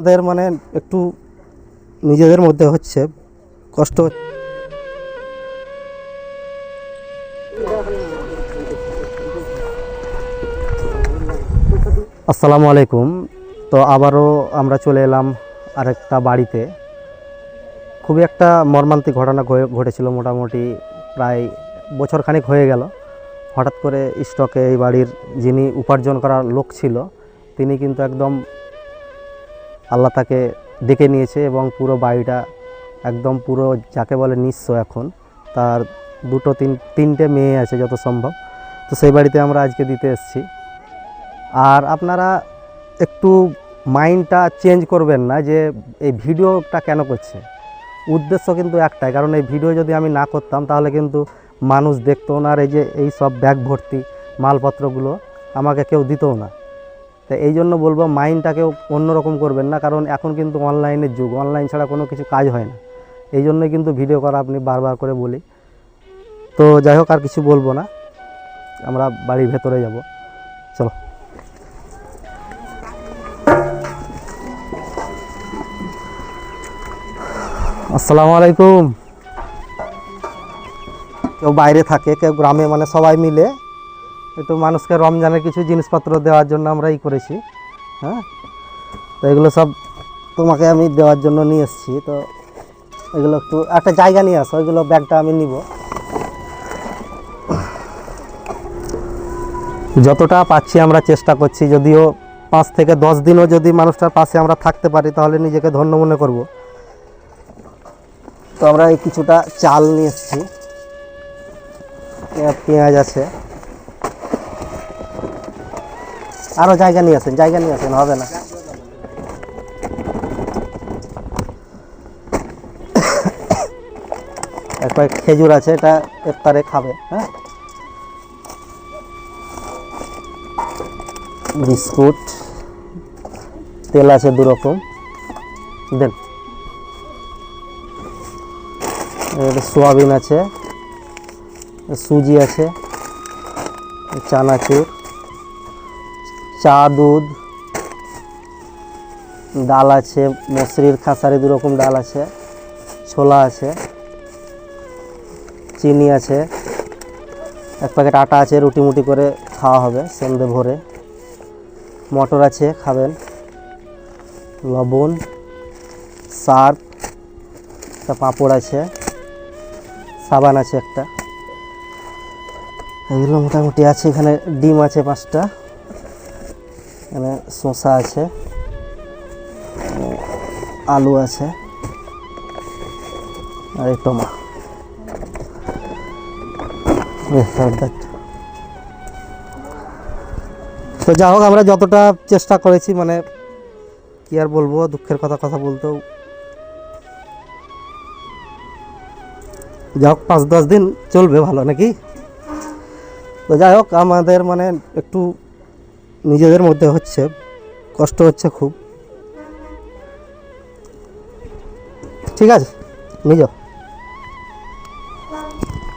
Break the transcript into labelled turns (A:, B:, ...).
A: আমাদের মানে একটু নিজেদের মধ্যে হচ্ছে কষ্ট হচ্ছে। আসসালামু আলাইকুম। তো আবারও আমরা চলে এলাম আরেকটা বাড়িতে। খুবই একটা মর্মান্তিক ঘটনা ঘটেছিল মোটামুটি প্রায় বছরখানেক হয়ে গেল। হঠাৎ করে স্টকে এই বাড়ির যিনি উপার্জন করার লোক ছিল, তিনি কিন্তু একদম আল্লাহ তাকে ডেকে নিয়েছে এবং পুরো বাড়িটা একদম পুরো যাকে বলে নিঃস্ব এখন। তার দুটো তিন, তিনটে মেয়ে আছে যত সম্ভব। তো সেই বাড়িতে আমরা আজকে দিতে এসেছি। আর আপনারা একটু মাইন্ডটা চেঞ্জ করবেন না যে এই ভিডিওটা কেন করছে। উদ্দেশ্য কিন্তু একটাই, কারণ এই ভিডিও যদি আমি না করতাম তাহলে কিন্তু মানুষ দেখতো না আর এই যে এই সব ব্যাগ ভর্তি মালপত্রগুলো আমাকে কেউ দিতও না। তো এই জন্য বলব মাইন্ডটাকেও অন্যরকম করবেন না, কারণ এখন কিন্তু অনলাইনের যুগ, অনলাইন ছাড়া কোনো কিছু কাজ হয় না। এই জন্যই কিন্তু ভিডিও করা আপনি বারবার করে বলি। তো যাই হোক, আর কিছু বলব না। আমরা বাড়ির ভেতরে যাব। চলো। আসসালামু আলাইকুম। কেউ বাইরে থাকে, কেউ গ্রামে মানে সবাই মিলে একটু মানুষকে রমজানের কিছু জিনিসপত্র দেওয়ার জন্য আমরা ই করেছি হ্যাঁ? তো এগুলো সব তোমাকে আমি দেওয়ার জন্য নিয়ে এসেছি, তো এগুলো একটু একটা জায়গা নিয়ে আসো ওইগুলো ব্যাগটা আমি নিব। যতটা পাচ্ছি আমরা চেষ্টা করছি, যদিও পাঁচ থেকে দশ দিনও যদি মানুষটার পাশে আমরা থাকতে পারি, তাহলে নিজেকে ধন্য মনে করব। তো আমরা এই কিছুটা চাল নিয়ে এসেছি। পেঁয়াজ আছে। আরও জায়গা নিয়ে আসেন, জায়গা নিয়ে আসেন, হবে না। কয়েক খেজুর আছে, এটা ইফতারে খাবে হ্যাঁ? বিস্কুট, তেল আছে দু রকম দেন সোয়াবিন আছে, সুজি আছে, চানাচুর। চা, দুধ, ডাল আছে, মসরির খাসারি দু রকম ডাল আছে, ছোলা আছে, চিনি আছে, এক প্যাকেট আটা আছে, রুটি মুটি করে খাওয়া হবে সন্ধে ভোরে। মটর আছে, খাবেন। লবণ, সার্ফ, একটা পাঁপড় আছে, সাবান আছে একটা। এগুলো মোটামুটি আছে, এখানে ডিম আছে পাঁচটা। এখানে শসা আছে, আলু আছে, আর টমা। তো যা হোক, আমরা যতটা চেষ্টা করেছি মানে কি আর বলব, দুঃখের কথা কথা বলতেও। যা হোক, পাঁচ দশ দিন চলবে ভালো, নাকি? তো যাই হোক, আমাদের মানে একটু নিজেদের মধ্যে হচ্ছে কষ্ট হচ্ছে খুব। ঠিক আছে নিয়ে যাও।